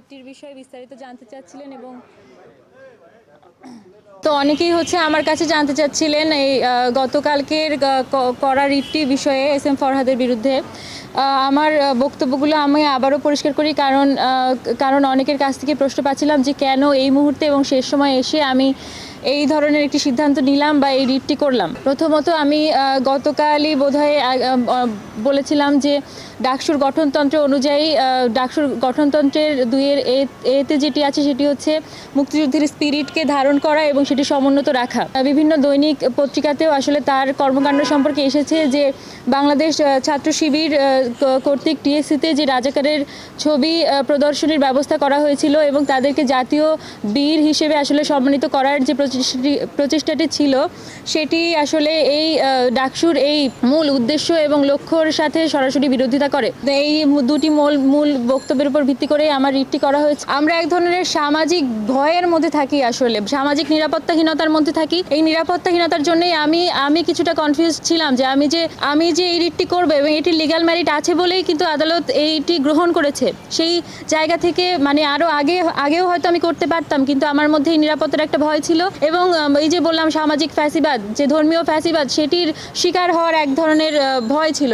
রিটটির বিষয়ে বিস্তারিত জানতে চাচ্ছিলেন এবং তো অনেকেই হচ্ছে আমার কাছে জানতে চাচ্ছিলেন এই গতকালকের করা রিটটি বিষয়ে এস এম ফরহাদের বিরুদ্ধে। আমার বক্তব্যগুলো আমি আবারও পরিষ্কার করি, কারণ কারণ অনেকের কাছ থেকে প্রশ্ন পাচ্ছিলাম যে কেন এই মুহূর্তে এবং শেষ সময় এসে আমি এই ধরনের একটি সিদ্ধান্ত নিলাম বা এই রিটটি করলাম। প্রথমত আমি গতকালই বোধহয় বলেছিলাম যে ডাকসুর গঠনতন্ত্র অনুযায়ী ডাকসুর গঠনতন্ত্রের দুইয়ের এতে যেটি আছে সেটি হচ্ছে মুক্তিযুদ্ধের স্পিরিটকে ধারণ করা এবং সেটি সমুন্নত রাখা। বিভিন্ন দৈনিক পত্রিকাতেও আসলে তার কর্মকাণ্ড সম্পর্কে এসেছে যে বাংলাদেশ ছাত্র শিবির কর্তৃক টিএসসিতে যে রাজাকারের ছবি প্রদর্শনীর ব্যবস্থা করা হয়েছিল এবং তাদেরকে জাতীয় বীর হিসেবে আসলে সম্মানিত করার যে প্রচেষ্টাটি প্রচেষ্টাটি ছিল, সেটি আসলে এই ডাকসুর এই মূল উদ্দেশ্য এবং লক্ষ্যর সাথে সরাসরি বিরোধিতা করে। এই দুটি মূল মূল বক্তব্যের উপর ভিত্তি করে আমার রিটটি করা হয়েছে। আমরা এক ধরনের সামাজিক ভয়ের মধ্যে থাকি আসলে, সামাজিক নিরাপত্তাহীনতার মধ্যে থাকি। এই নিরাপত্তাহীনতার জন্যই আমি আমি কিছুটা কনফিউজ ছিলাম যে আমি যে আমি যে এই রিটটি করব এবং এটি লিগ্যাল ম্যারিট আছে বলেই কিন্তু আদালত এইটি গ্রহণ করেছে। সেই জায়গা থেকে মানে আরও আগে, আগেও হয়তো আমি করতে পারতাম, কিন্তু আমার মধ্যে এই নিরাপত্তার একটা ভয় ছিল। এবং এই যে বললাম সামাজিক ফ্যাসিবাদ, যে ধর্মীয় ফ্যাসিবাদ, সেটির শিকার হওয়ার এক ধরনের ভয় ছিল।